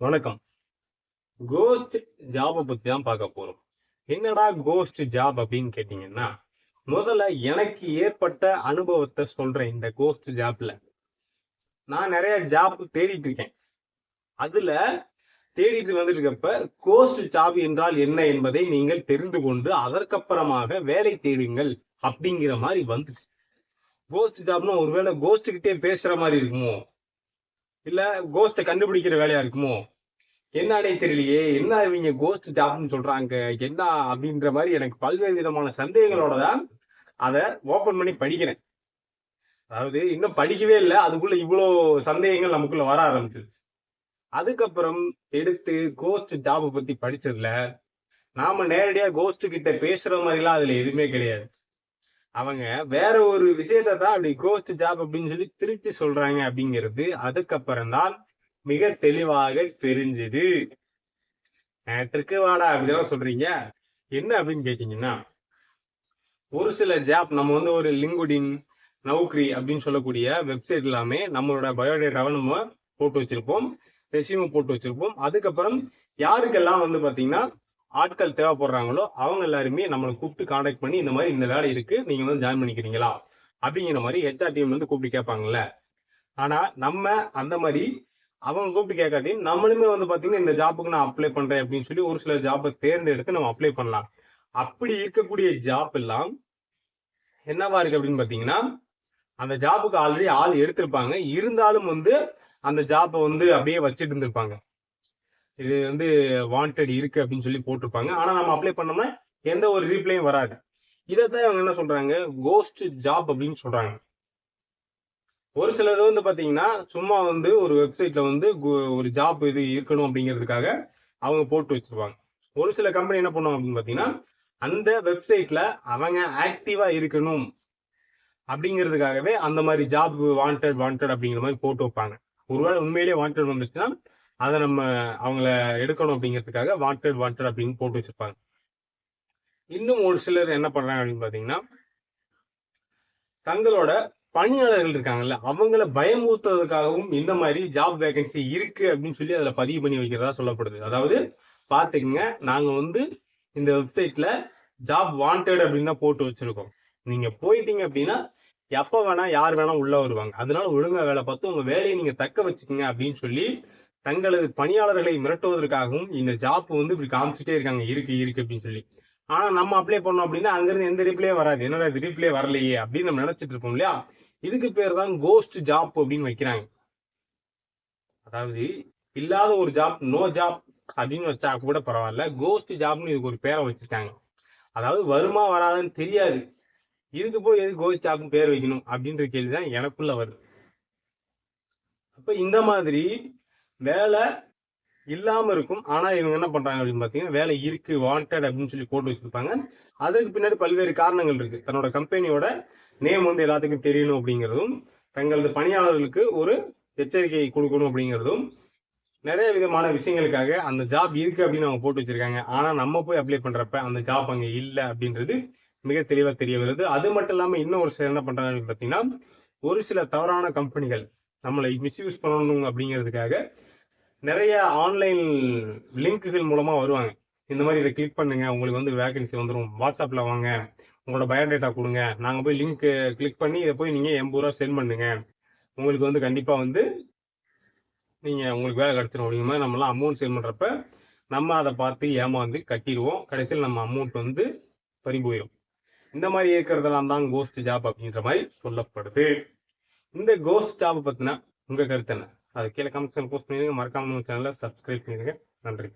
வணக்கம். கோஸ்ட் ஜாபை பத்தி தான் பார்க்க போறோம். என்னடா கோஸ்ட் ஜாப் அப்படின்னு கேட்டீங்கன்னா முதல்ல எனக்கு ஏற்பட்ட அனுபவத்தை சொல்றேன் இந்த கோஸ்ட் ஜாப்ல நான் நிறைய ஜாப் தேடிட்டு இருக்கேன். அதுல தேடிட்டு வந்துட்டு இருக்கப்ப கோஸ்ட் ஜாப் என்றால் என்ன என்பதை நீங்கள் தெரிந்து கொண்டு அதற்கப்புறமாக வேலை தேடுங்கள் அப்படிங்கிற மாதிரி வந்துச்சு. கோஸ்ட் ஜாப்னா ஒருவேளை கோஸ்ட் கிட்டே பேசுற மாதிரி இருக்குமோ? இல்ல கோஸ்ட கண்டுபிடிக்கிற வேலையா இருக்குமோ? என்னன்னே தெரியலையே. என்ன இவங்க கோஸ்ட் ஜாப்னு சொல்றாங்க? என்ன அப்படின்ற மாதிரி எனக்கு பல்வேறு விதமான சந்தேகங்களோட தான் அதை ஓபன் பண்ணி படிக்கிறேன். அதாவது இன்னும் படிக்கவே இல்லை. அதுக்குள்ள இவ்வளோ சந்தேகங்கள் நமக்குள்ள வர ஆரம்பிச்சிருச்சு. அதுக்கப்புறம் எடுத்து கோஸ்ட் ஜாபை பத்தி படிச்சதுல நாம நேரடியா கோஸ்ட் கிட்ட பேசுற மாதிரிலாம் அதுல எதுவுமே கிடையாது. அவங்க வேற ஒரு விஷயத்த தான் அப்படி கோஸ்ட் ஜாப் அப்படின்னு சொல்லி திருச்சி சொல்றாங்க அப்படிங்கிறது. அதுக்கப்புறம் தான் மிக தெளிவாக தெரிஞ்சது. நேற்றுக்கு வாடா அப்படிதான் சொல்றீங்க? என்ன அப்படின்னு கேட்டீங்கன்னா ஒரு சில ஜாப் நம்ம வந்து ஒரு லிங்குடின் நௌக்ரி அப்படின்னு சொல்லக்கூடிய வெப்சைட் எல்லாமே நம்மளோட பயோடேட்டாவை நம்ம போட்டு வச்சிருப்போம் ரெசியூம் போட்டு வச்சிருப்போம். அதுக்கப்புறம் யாருக்கெல்லாம் வந்து பாத்தீங்கன்னா ஆட்கள் தேவைப்படுறாங்களோ அவங்க எல்லாருமே நம்மளை கூப்பிட்டு காண்டாக்ட் பண்ணி இந்த மாதிரி இந்த வேலை இருக்கு நீங்க வந்து ஜாயின் பண்ணிக்கிறீங்களா? அப்படிங்கிற மாதிரி ஹெச்ஆர் டீம் வந்து கூப்பிட்டு கேட்பாங்கல்ல. ஆனா நம்ம அந்த மாதிரி அவங்க கூப்பிட்டு கேட்காட்டி நம்மளுமே வந்து பாத்தீங்கன்னா இந்த ஜாப்புக்கு நான் அப்ளை பண்றேன் அப்படின்னு சொல்லி ஒரு சில ஜாப்பை தேர்ந்தெடுத்து நம்ம அப்ளை பண்ணலாம். அப்படி இருக்கக்கூடிய ஜாப் எல்லாம் என்னவா இருக்கு அப்படின்னு பாத்தீங்கன்னா அந்த ஜாப்புக்கு ஆல்ரெடி ஆள் எடுத்திருப்பாங்க. இருந்தாலும் வந்து அந்த ஜாப்பை வந்து அப்படியே வச்சுட்டு இருந்திருப்பாங்க. இது வந்து வாண்டட் இருக்கு அப்படின்னு சொல்லி போட்டிருப்பாங்க. ஆனா நம்ம அப்ளை பண்ணோம்னா எந்த ஒரு ரீப்ளையும் வராது. இதைத்தான் இவங்க என்ன சொல்றாங்க? கோஸ்ட் ஜாப் அப்படின்னு சொல்றாங்க. ஒரு சிலது வந்து பாத்தீங்கன்னா சும்மா வந்து ஒரு வெப்சைட்ல வந்து ஒரு ஜாப் இது இருக்கணும் அப்படிங்கிறதுக்காக அவங்க போட்டு வச்சிருப்பாங்க. ஒரு சில கம்பெனி என்ன பண்ணுவாங்க அப்படின்னு பாத்தீங்கன்னா அந்த வெப்சைட்ல அவங்க ஆக்டிவா இருக்கணும் அப்படிங்கிறதுக்காகவே அந்த மாதிரி ஜாப் வாண்டட் வாண்டட் அப்படிங்கிற மாதிரி போட்டு வைப்பாங்க. ஒருவேளை உண்மையிலேயே வாண்டட் வந்துச்சுன்னா அதை நம்ம அவங்கள எடுக்கணும் அப்படிங்கிறதுக்காக வாண்டட் வாண்டட் அப்படின்னு போட்டு வச்சிருப்பாங்க. இன்னும் ஒரு சிலர் என்ன பண்றாங்க அப்படின்னு பாத்தீங்கன்னா தங்களோட பணியாளர்கள் இருக்காங்கல்ல அவங்கள பயமுறுத்துறதுக்காகவும் இந்த மாதிரி ஜாப் வேகன்சி இருக்கு அப்படின்னு சொல்லி அதுல பதிவு பண்ணி வைக்கிறதா சொல்லப்படுது. அதாவது பாத்துக்கங்க நாங்க வந்து இந்த வெப்சைட்ல ஜாப் வாண்டட் அப்படின்னு தான் போட்டு வச்சிருக்கோம். நீங்க போயிட்டீங்க அப்படின்னா எப்ப வேணா யார் வேணா உள்ள வருவாங்க. அதனால ஒழுங்கா வேலை பார்த்து உங்க வேலையை நீங்க தக்க வச்சுக்கோங்க அப்படின்னு சொல்லி தங்களது பணியாளர்களை மிரட்டுவதற்காகவும் இந்த ஜாப் வந்து இப்படி காமிச்சிட்டே இருக்காங்க. இருக்கு இருக்கு அப்படின்னு சொல்லி. ஆனா நம்ம அப்ளை பண்ணோம் அப்படின்னா அங்கிருந்து எந்த ரிப்ளே வராது. என்னடா இது ரிப்ளே வரலையே அப்படின்னு நம்ம நினைச்சிட்டு இருப்போம் இல்லையா? இதுக்கு பேர் தான் கோஸ்ட் ஜாப் அப்படின்னு வைக்கிறாங்க. அதாவது இல்லாத ஒரு ஜாப் நோ ஜாப் அப்படின்னு வச்சா கூட பரவாயில்ல. கோஸ்ட் ஜாப்னு இதுக்கு ஒரு பேரை வச்சிருக்காங்க. அதாவது வருமா வராதுன்னு தெரியாது. இதுக்கு போய் எது கோஸ்ட் ஜாப்னு பேர் வைக்கணும் அப்படின்ற கேள்வி தான் எனக்குள்ள வருது. அப்ப இந்த மாதிரி வேலை இல்லாமல் இருக்கும். ஆனால் இவங்க என்ன பண்ணுறாங்க அப்படின்னு பார்த்தீங்கன்னா வேலை இருக்கு வாண்டட் அப்படின்னு சொல்லி போட்டு வச்சிருப்பாங்க. அதற்கு பின்னாடி பல்வேறு காரணங்கள் இருக்குது தன்னோட கம்பெனியோட நேம் வந்து எல்லாத்துக்கும் தெரியணும் அப்படிங்கிறதும் தங்களது பணியாளர்களுக்கு ஒரு எச்சரிக்கை கொடுக்கணும் அப்படிங்கிறதும் நிறைய விதமான விஷயங்களுக்காக அந்த ஜாப் இருக்குது அப்படின்னு அவங்க போட்டு வச்சுருக்காங்க. ஆனால் நம்ம போய் அப்ளை பண்ணுறப்ப அந்த ஜாப் அங்கே இல்லை அப்படின்றது மிக தெளிவாக தெரிய வருது. அது மட்டும் இல்லாமல் இன்னும் ஒரு சிலர் என்ன பண்ணுறாங்க அப்படின்னு பார்த்தீங்கன்னா ஒரு சில தவறான கம்பெனிகள் நம்மளை மிஸ்யூஸ் பண்ணணும் அப்படிங்கிறதுக்காக நிறைய ஆன்லைன் லிங்க்குகள் மூலமாக வருவாங்க. இந்த மாதிரி இதை கிளிக் பண்ணுங்க. உங்களுக்கு வந்து வேகன்சி வந்துடும் வாட்ஸ்அப்பில் வாங்க. உங்களோட பயோடேட்டா கொடுங்க. நாங்கள் போய் லிங்க் கிளிக் பண்ணி இதை போய் நீங்கள் எண்பது ரூபா சென்ட் பண்ணுங்க. உங்களுக்கு வந்து கண்டிப்பாக வந்து நீங்கள் உங்களுக்கு வேலை கிடச்சிடும் அப்படிங்கிற மாதிரி நம்மளாம் அமௌண்ட் சென்ட் பண்ணுறப்ப நம்ம அதை பார்த்து ஏமாந்து கட்டிடுவோம். கடைசியில் நம்ம அமௌண்ட் வந்து பறி போயிடும் இந்த மாதிரி இருக்கிறதெல்லாம் தான் கோஸ்ட் ஜாப் அப்படின்ற மாதிரி சொல்லப்படுது. இந்த கோஸ்ட் ஜாப் பற்றின உங்கள் கருத்து என்ன? அது கீழே கமெண்ட்ஸ்ல போஸ்ட் பண்ணிடுங்க. மறக்காம நம்ம சேனலை சப்ஸ்கிரைப் பண்ணிடுங்க. நன்றி.